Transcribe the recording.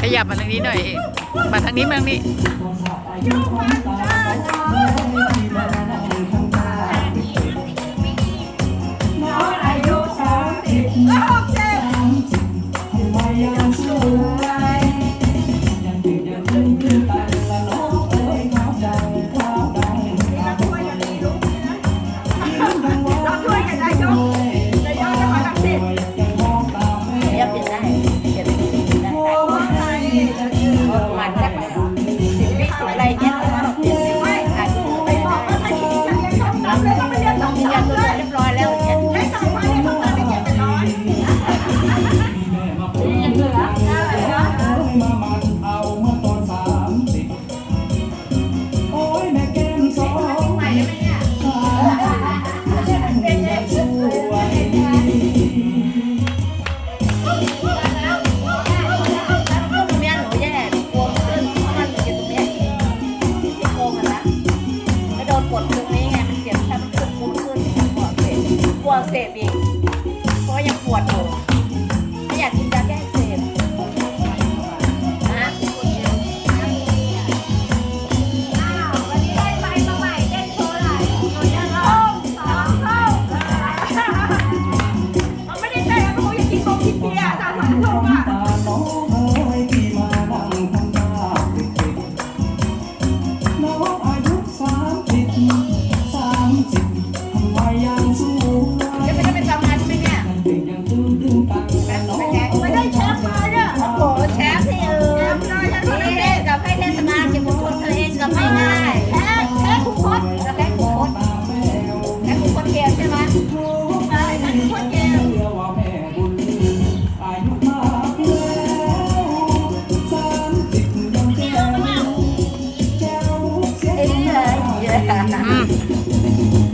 ขยับมาทางนี้หน่อย มาทางนี้มาทางนี้ อักเสบอีกเพราะยังปวดอยู่ อืม